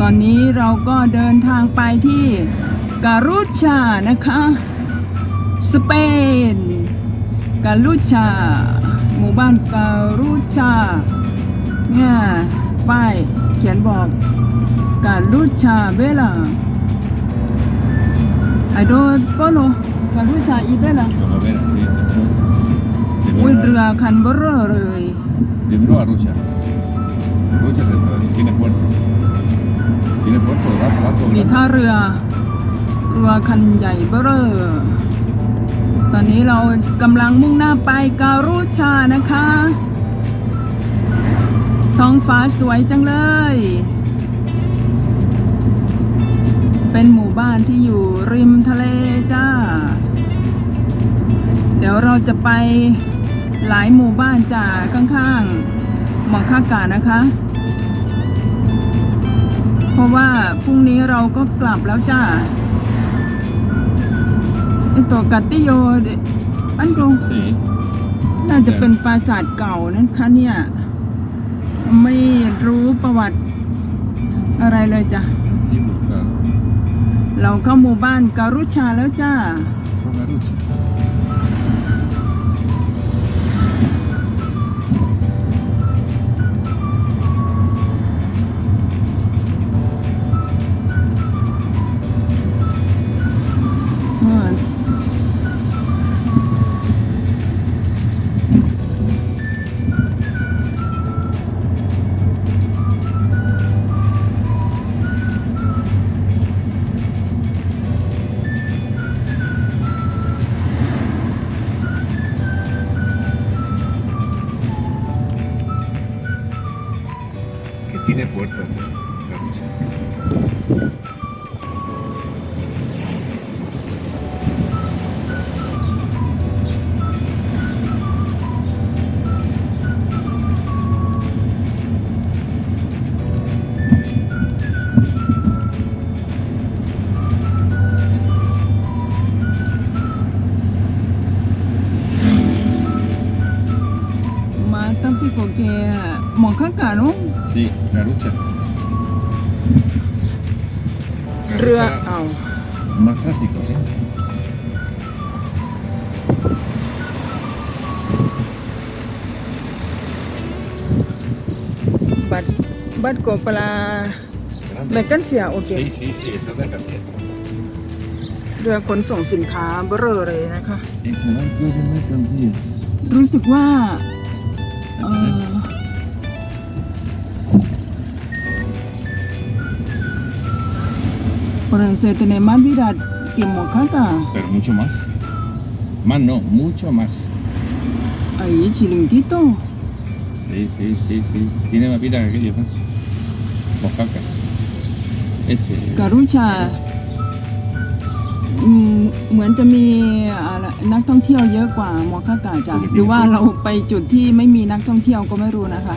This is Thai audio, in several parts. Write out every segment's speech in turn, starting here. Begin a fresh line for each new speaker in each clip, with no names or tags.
ตอนนี้เราก็เดินทางไปที่การุชานะคะ สเปนการุชา หมู่บ้านการุชา เนี่ย ป้ายเขียนบอกการุชาเบล่าไอโดโปโลการุชาอีเบล่า
Vamos a ver, sí. De
อุ้ย
Primero
เรือคันเบอร์เรอเลย
primero a Rusia.
มีท่าเรือเรือคันใหญ่เบ้อเร่อตอนนี้เรากำลังมุ่งหน้าไปการุชานะคะ ท้องฟ้าสวยจังเลย เป็นหมู่บ้านที่อยู่ริมทะเลจ้า เดี๋ยวเราจะไปหลายหมู่บ้านจ้าข้างๆหมอกคากานะคะ เพราะว่าพรุ่งนี้เราก็กลับแล้วจ้าไอตัวกัตติโยเดอันกง
Sí.
น่าจะเป็นปราสาทเก่านะคะเนี่ย ไม่รู้ประวัติอะไรเลยจ้ะ
Antiguo, claro.
เราเข้าหมู่บ้านการุชาแล้วจ้า
Toda Rusia.
เ tiene
puerto
Ma tampico che Moncacca, no?
Sí, la Rusia.
เรือเอา
Más tráfico, sí.
บัตรบัตรโกปลา
Grande.
แบกกันเสียโอเค
Sí, sí, sí, eso es de Cartier.
เรือขนส่งสินค้าเบอร์เรอเลยนะคะ
Y se van todas las mercancías.
รู้สึกว่า Ah. Por eso tiene más vida que mocata
Pero mucho más. Más no, mucho más.
Ahí, chilinguito.
Sí, sí, sí, sí. Tiene más vida que aquello, ¿no? Mocaca. Este.
Carucha. Mm, ah, รุชาอืมเหมือนจะมีอะไรนักท่องเที่ยวเยอะกว่าโมคากาจ้ะหรือว่าเราไปจุดที่ไม่มีนักท่องเที่ยวก็ไม่รู้นะคะ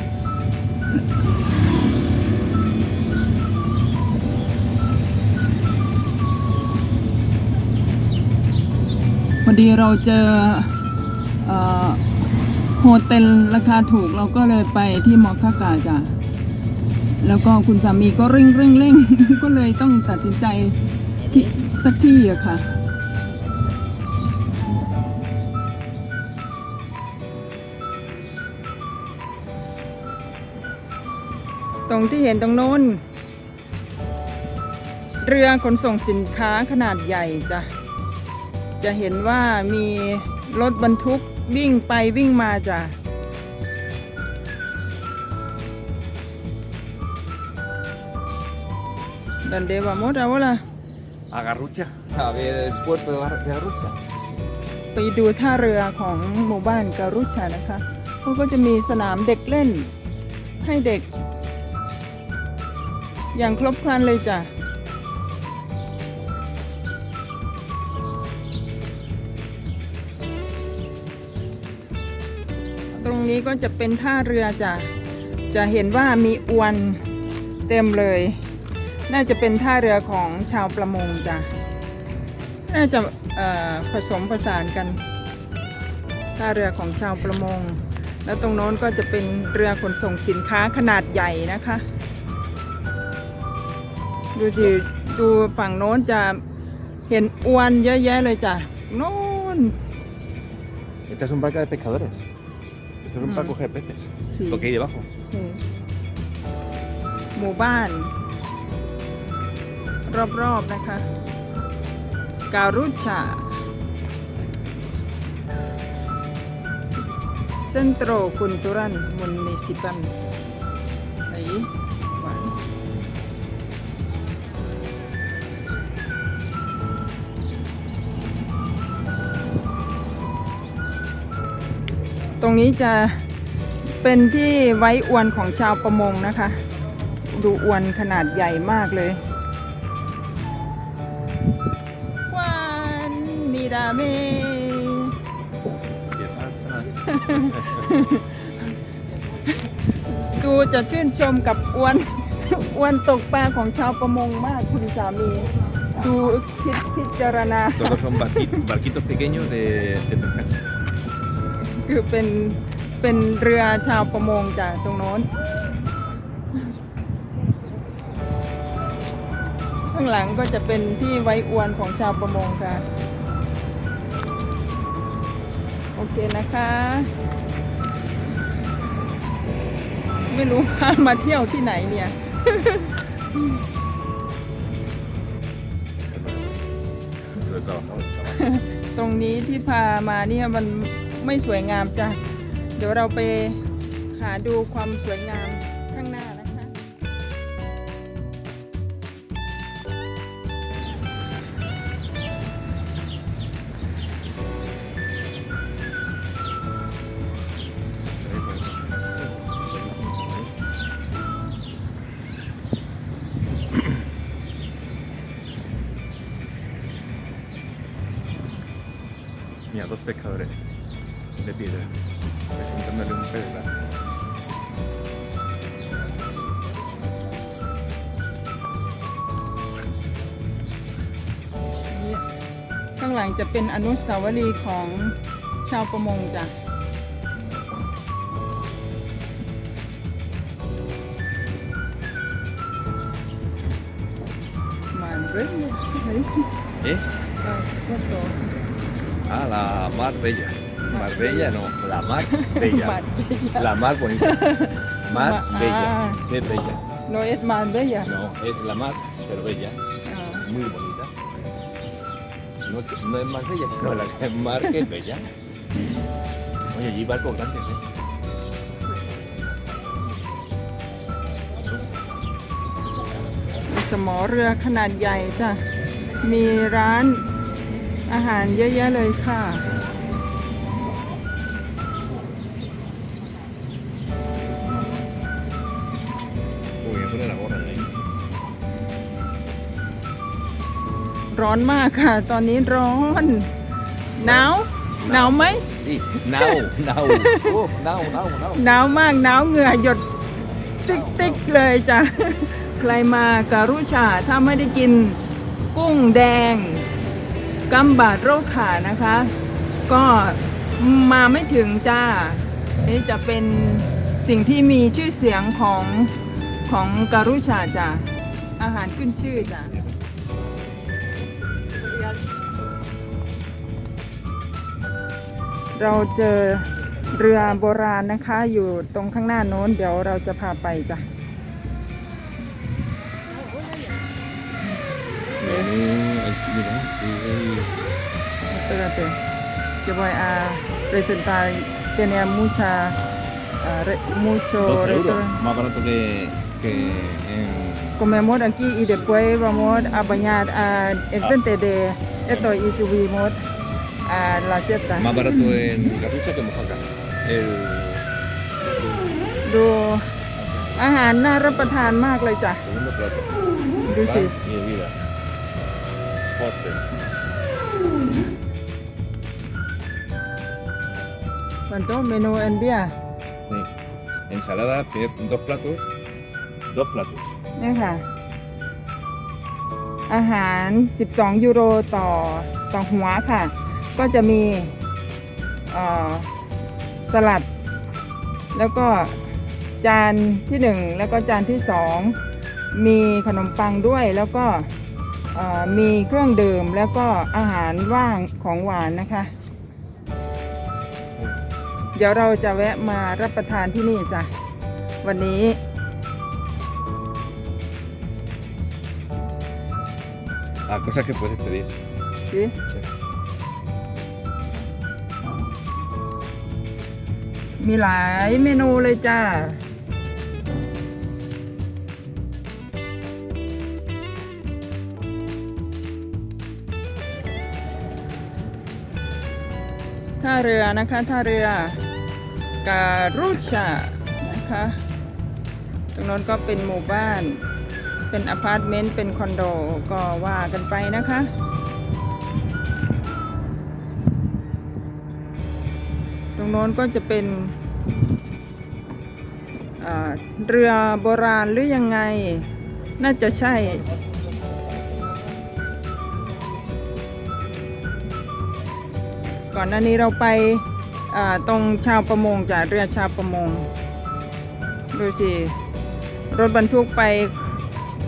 พอดีเราเจอเอ่อโฮเทลราคาถูกเราก็เลยไปที่มอคากาจ้ะแล้วก็คุณสามีก็เร่งเร่งเร่งก็เลยต้องตัดสินใจที่สักที่อะค่ะ ตรงที่เห็นตรงโน้น เรือขนส่งสินค้าขนาดใหญ่จ้ะจะเห็นว่ามีรถบรรทุกวิ่งไปวิ่งมาจ้ะ ¿Dónde vamos ahora?
A Garrucha. A ver el puerto de Gar- de Garrucha.
ไปดูท่าเรือของหมู่บ้านการุชานะคะเขาก็จะมีสนามเด็กเล่นให้เด็ก อย่างครบครันเลยจ้ะตรงนี้ก็จะเป็นท่าเรือจ้ะ จะเห็นว่ามีอวนเต็มเลย น่าจะเป็นท่าเรือของชาวประมงจ้ะ น่าจะผสมผสานกัน ท่าเรือของชาวประมง แล้วตรงโน้นก็จะเป็นเรือขนส่งสินค้าขนาดใหญ่นะคะ ดูสิดูฝั่งโน้นจะเห็นอวนเยอะแยะเลยจ้ะโน้น
Esta es un barco de pescadores. Esto es un
Mm.
barco de peces.
Sí.
Lo que hay debajo.
นี่หมู่บ้าน รอบๆนะคะ การุชา Centro Cultural Municipal ตรงนี้จะเป็นที่ไว้อวนของชาวประมงนะคะ ดูอวนขนาดใหญ่มากเลยวานนิดาเม
¿Qué pasa?
ดูจะชื่นชมกับอวนอวนตกปลาของชาวประมงมากคุณสามีดูคิดพิจารณา
Todos son barqui- barquitos pequeños de, de pescar.
คือเป็นเป็นเรือชาวประมงจากตรงโน้น ข้างหลังก็จะเป็นที่ไว้อวนของชาวประมงค่ะ โอเคนะคะ ไม่รู้ว่ามาเที่ยวที่ไหนเนี่ย
Lo he trabajado, trabajo.
ตรงนี้ที่พามาเนี่ยมัน ไม่สวยงามจ้ะ เดี๋ยวเราไปหาดูความสวยงามข้างหน้านะ หลังจะเป็นอนุสาวรีย์ของชาวประมงจ้ะมาเรื่อยเฮ้ย
¿Eh?
เอาก็โต
Ah, la mar bella. Mar bella no, la mar bella.
มาเรื่อย
La mar bonita. Mar
Ma-
bella.
ah.
Es bella.
โนเอสมาเรื่อยอะ
No, es la mar, pero bella.
อ่า
Muy bonita. No, no es más ella, sino la que- es mar que es bella. Oye, allí barcos grandes, ¿eh?
สมอเรือขนาดใหญ่จ้ะ มีร้านอาหารเยอะแยะเลยค่ะ ร้อนมากค่ะ ตอนนี้ร้อน หนาว หนาวไหม
Sí, now, now. Oh, now, now, now.
หนาวมากหนาวเหงื่อหยดติ๊กติ๊กเลยจ้ะ ใครมาการุชาถ้าไม่ได้กินกุ้งแดงกัมบาดโรคขานะคะ ก็มาไม่ถึงจ้า นี่จะเป็นสิ่งที่มีชื่อเสียงของของการุชาจ้ะอาหารขึ้นชื่อจ้ะ เราเจอเรือโบราณนะคะ อยู่ตรงข้างหน้าโน้น เดี๋ยวเราจะพาไปจ้ะ
เตือ
นเตือนจะบอย
อา
เรเซนตาเตเนียมูชา mucho
más barato que, que en...
comemos aquí y después vamos a bañar เ enfrente de esto y subimos a la fiesta.
Más barato en Capucha que en Mojaca. El...
ดูอาหารน่ารับประทานมากเลยจ้ะ
segundo plato.
ดูสิ
Pan y bebida. Postre.
มันต้องเมนูอันเดีย
Sí. Ensalada, tiene dos platos. Dos platos.
เนี่ยค่ะ อาหาร 12 ยูโรต่อต่อหัวค่ะ ก็จะมีเอ่อสลัด แล้วก็จานที่ 1 แล้วก็จานที่ 2 มีขนมปังด้วยแล้วก็เอ่อมีเครื่องดื่มแล้วก็อาหารว่างของหวานนะคะ เดี๋ยวเราจะแวะมารับประทานที่นี่จ้ะ วันนี้
Ah, cosas que puedes pedir.
สิ มีหลายเมนูเลยจ้า ท่าเรือนะคะ ท่าเรือการุชานะคะ ตรงนั้นก็เป็นหมู่บ้าน เป็นอพาร์ตเมนต์ เป็นคอนโด ก็ว่ากันไปนะคะ โน้นก็จะเป็นเรือโบราณหรือยังไง น่าจะใช่ ก่อนหน้านี้เราไปาตรงชาวประมงจากเรือชาวประมง ดูสิ รถบรรทุกไป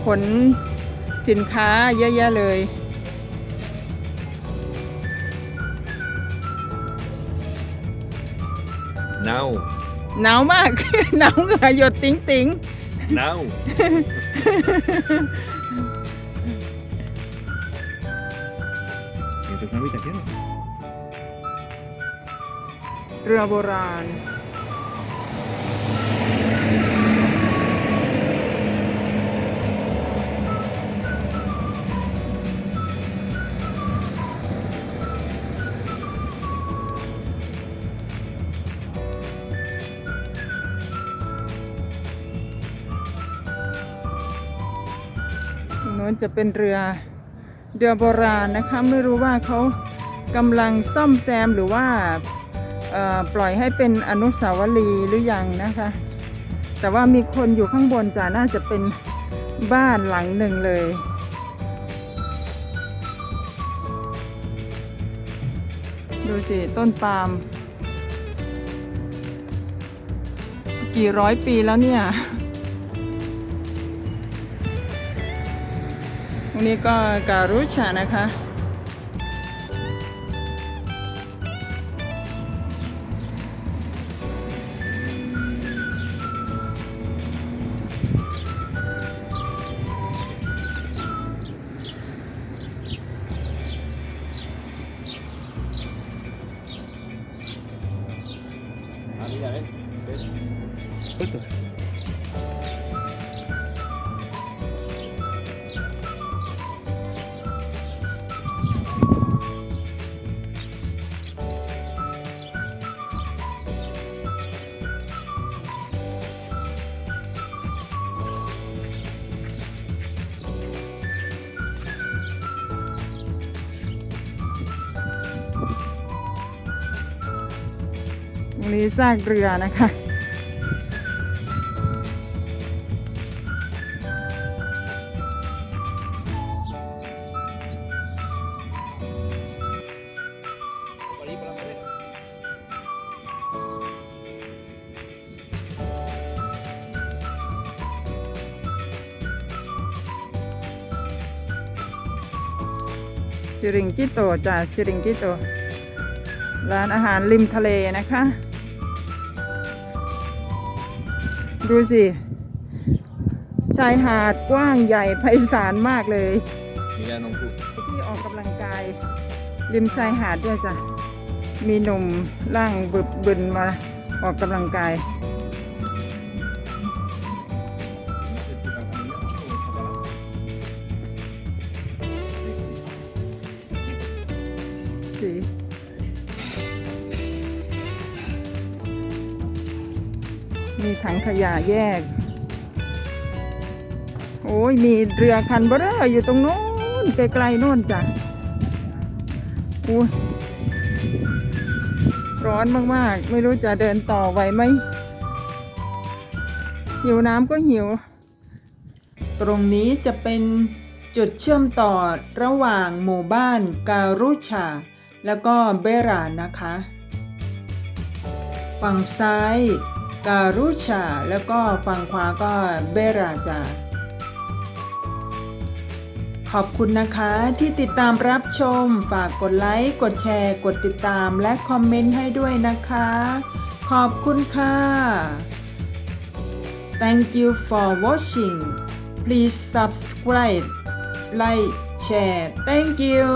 ขนสินค้าเยอะแยะเลย
Now.
หนาวมาก หนาวเหงื่อหยดติ๋งติ๋ง
Now. Esto es una habitación.
เรือโบราณ น้นจะเป็นเรือเรือโบราณนะคะไม่รู้ว่าเขากำลังซ่อมแซมหรือว่าปล่อยให้เป็นอนุสาวรีย์หรือยังนะคะ แต่ว่ามีคนอยู่ข้างบนจ้ะน่าจะเป็นบ้านหลังหนึ่งเลยดูสิ ต้นปาล์มกี่ร้อยปีแล้วเนี่ย นี้ก็การุชานะคะ ซากเรือนะคะชิริงกิโตจ้ะชิริงกิโตร้านอาหารริมทะเลนะคะ ดูสิชายหาดกว้างใหญ่ไพศาลมากเลย
Mira, no, tú.
ที่ออกกำลังกาย ริมชายหาดด้วยจ้ะมีหนุ่มร่างบึกบึนมาออกกำลังกาย มีถังขยะแยก โอ้ย มีเรือคันเบอร์อยู่ตรงโน้นไกลๆโน่นจ้ะโอ้ยร้อนมากๆ ไม่รู้จะเดินต่อไหวไหมหิวน้ำก็หิว ตรงนี้จะเป็นจุดเชื่อมต่อระหว่างหมู่บ้านการุชา แล้วก็เบรานะคะ ฝั่งซ้าย การุชา แล้วก็ฝั่งขวาก็เบราจา ขอบคุณนะคะที่ติดตามรับชม ฝากกดไลค์ กดแชร์ กดติดตามและคอมเมนต์ให้ด้วยนะคะ ขอบคุณค่ะ Thank you for watching Please subscribe like share Thank you